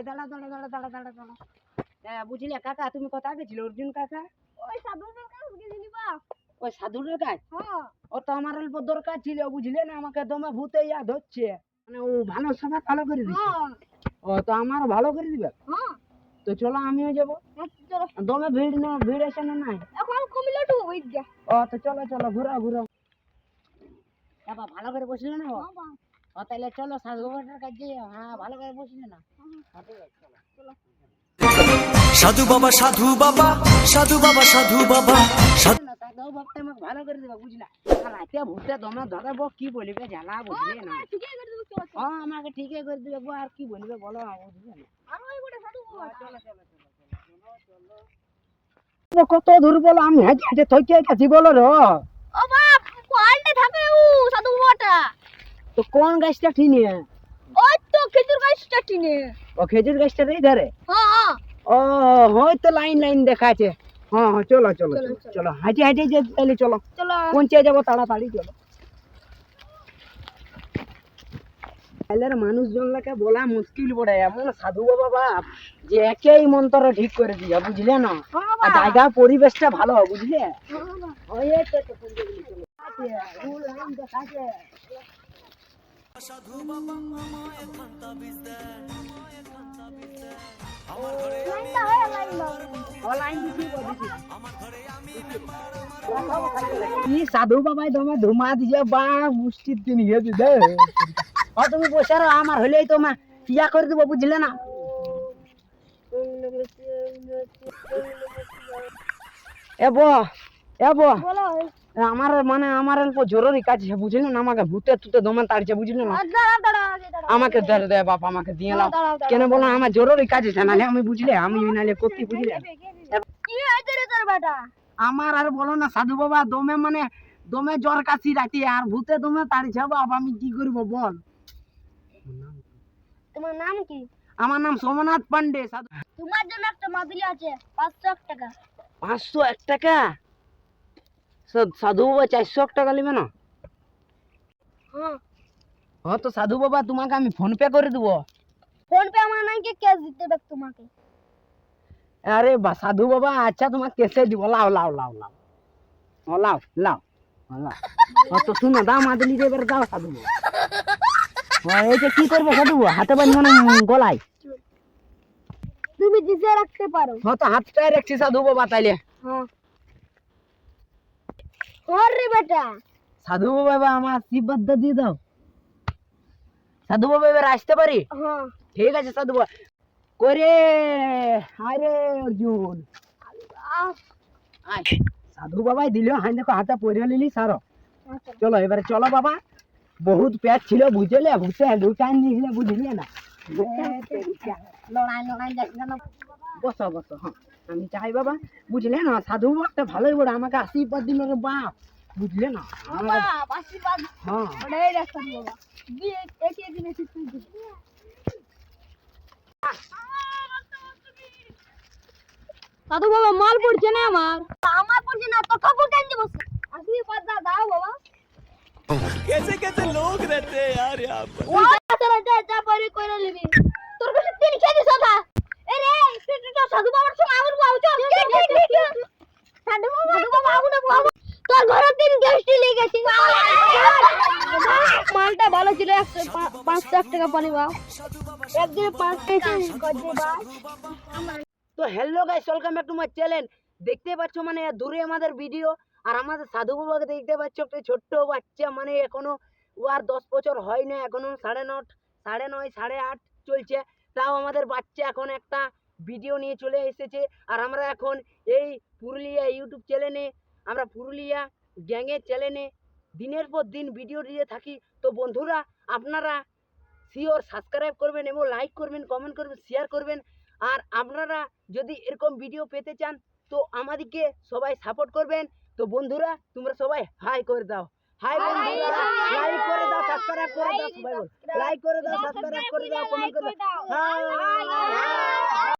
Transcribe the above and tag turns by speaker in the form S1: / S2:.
S1: এ দাঁড়া দাঁড়া দাঁড়া দাঁড়া দাঁড়া দাঁড়া। হ্যাঁ বুঝলে কাকা তুমি কোথায় গেছিলে অর্জুন কাকা?
S2: ওই সাধুর কাছে গেছিলি বা।
S1: ওই সাধুরের কাজ
S2: হ্যাঁ।
S1: ও তো আমার অল্প দরকার ছিল বুঝলে না? আমাকে দমে ভূতে ইয়া ধরছে। মানে ও ভালো সবাই ভালো করে দিচ্ছে
S2: হ্যাঁ।
S1: ও তো আমার ভালো করে দিবে?
S2: হ্যাঁ।
S1: তো চলো আমিও যাব।
S2: আচ্ছা, চলো।
S1: দমে ভিড় না ভিড় আছে না নাই।
S2: এখন কমিলে একটু ওই
S1: ও তো চলো চলো ঘুরো ঘুরো বাবা ভালো করে বসলে না ও? তাহলে চলো সাধু কাছে হ্যাঁ ভালো করে বসলে না হ্যাঁ।
S3: সাধু বাবা সাধু বাবা সাধু বাবা সাধু বাবা সাধু
S1: আমাকে ভালো করে দেবে বুঝলা? আর রাতে ভূতে দমে ধরাবো কি বলবে জ্বালা বুঝলে না? আমাকে ঠিকই করে দিবে গো, আর কি বলবে বলো বুঝলে না।
S2: আর ওই গোটা সাধু বাবা
S1: ও কত দূর বলো আমি হেঁটে হেঁটে থকে গেছি বলো রে
S2: ও বাপ কোয়ালটে থাকে ও সাধু বাবাটা
S1: তো কোন গাছটা ঠিনে
S2: ওই তো খেজুর গাছটা টিনে।
S1: ও খেজুর গাছটা এই ধারে
S2: হ্যাঁ হ্যাঁ।
S1: ও হয়তো লাইন লাইন দেখাচ্ছে। হ্যাঁ হ্যাঁ চলো চলো
S2: চলো,
S1: হাঁটে হাঁটে যে তাহলে চলো।
S2: চলো।
S1: পৌঁছে যাব তাড়াতাড়ি চলো। তাহলে মানুষজনকে বলা মুশকিল পড়ে এমন সাধু বাবা বাপ যে একেই মন্ত্র ঠিক করে দিয়া বুঝলে না?
S2: হ্যাঁ
S1: জায়গা পরিবেশটা ভালো বুঝলে?
S2: হ্যাঁ
S1: ওই তো তো পৌঁছে গেলি, চলো। আছে, রুল লাইন দেখাচ্ছে।
S3: সাধু বাবা আমায় খান্তা বীজ দেন
S1: ও দিছি। কি সাধু বাবাই তোমার ধুমা দিয়ে বা মুষ্টির দিন ইয়ে দিদে ও তুমি বসে রো, আমার হলেই তোমার ইয়া করে দেবো বুঝলে না? এবো এবো
S2: বলো
S1: আমার মানে আমার অল্প জরুরি কাজ আছে বুঝলে না? আমাকে ভূতে তুতে দমে তাড়ছে বুঝলে না?
S2: দাঁড়া দাঁড়া আগে দাঁড়া
S1: আমাকে ধরে দেয় বাপ আমাকে দিয়ে লাও।
S2: দাঁড়াও।
S1: কেন বলো আমার জরুরি কাজ আছে নাহলে আমি বুঝলে আমি নাহলে করতে বুঝলে?
S2: কি হয়েছে রে তোর বেটা?
S1: আমার আর বলো না সাধু বাবা দমে মানে দমে জ্বর কাশি রাতে আর ভূতে দমে তাড়ছে বাপ আমি কি করব বল?
S2: তোমার নাম কি?
S1: আমার নাম সোমনাথ পান্ডে সাধু
S2: তোমার জন্য একটা মাদুলি আছে পাঁচশো এক টাকা।
S1: পাঁচশো এক টাকা? সাধু বাবা চারশো এক টাকা নেবে না
S2: হ্যাঁ।
S1: হ্যাঁ তো সাধু বাবা তোমাকে আমি ফোন পে করে দেবো।
S2: ফোন পে আমার নাই কে ক্যাশ দিতে দেখ তোমাকে?
S1: আরে বা সাধু বাবা আচ্ছা তোমাকে কেসে দিব। লাও লাও লাও লাও। ও লাও লাও। লাও। ও তো শুনো দাও মাদুলি যে এবার দাও সাধু বাবা। ও এইটা কি করবে সাধু বাবা? হাতে বাঁধবো না গলায়?
S2: তুমি জিজে রাখতে পারো।
S1: ও তো হাতটাই রাখছি সাধু বাবা তাইলে।
S2: হ্যাঁ। হর বেটা।
S1: সাধু বাবা আমার আশীর্বাদ দিয়ে দাও। সাধু বাবা এবার আসতে পারি?
S2: হ্যাঁ।
S1: ঠিক আছে সাধু বাবা। করে। আরে অর্জুন। সাধু বাবাই দিল হাই দেখো হাতে পরে লিলি সারো।
S2: আচ্ছা।
S1: চলো এবারে চলো বাবা। বহুত পেট ছিল বুঝলে? ভূতে ঢুকান নিয়েছিলে বুঝলে না? লড়াই লড়াই যাচ্ছিল না বসো বসো হ্যাঁ। আমি চাই বাবা বুঝলে না সাধু বাবাটা ভালোই বড় আমাকে আশীর্বাদ দিল রে বাপ বুঝলে না আমাকে
S2: বাবা আশীর্বাদ
S1: হ্যাঁ
S2: ওটাই রাখতাম বাবা দিয়ে একে একে বেশি তুই দিস সাধু বাবা মাল পড়ছে না আমার আমার পড়ছে না তো কাপড় কেন দিব আশীর্বাদ দা দাও বাবা
S3: कैसे कैसे लोग रहते हैं यार यहाँ पर
S2: মালটা ভালো ছিল একশো পা- পাঁচশো এক টাকা পানি বা একদিনে পাঁচ
S1: তো hello guys welcome back to my channel দেখতে পাচ্ছ মানে দূরে আমাদের ভিডিও আর আমাদের সাধু বাবাকে দেখতে পাচ্ছ, একটা ছোট্ট বাচ্চা মানে এখনও ও আর দশ বছর হয় না, এখনও সাড়ে নট, সাড়ে নয়, সাড়ে আট চলছে। তাও আমাদের বাচ্চা এখন একটা ভিডিও নিয়ে চলে এসেছে। আর আমরা এখন এই পুরুলিয়া ইউটিউব চ্যানেলে আমরা পুরুলিয়া গ্যাংয়ের চ্যানেলে দিনের পর দিন ভিডিও দিয়ে থাকি। তো বন্ধুরা আপনারা শিওর সাবস্ক্রাইব করবেন এবং লাইক করবেন কমেন্ট করবেন শেয়ার করবেন। আর আপনারা যদি এরকম ভিডিও পেতে চান তো আমাদেরকে সবাই সাপোর্ট করবেন। তো বন্ধুরা তোমরা সবাই হাই করে দাও। হাই বন্ধুরা লাইক করে দাও সাবস্ক্রাইব করে দাও সবাই বল। লাইক করে দাও সাবস্ক্রাইব করে দাও কমেন্ট করে দাও। হাই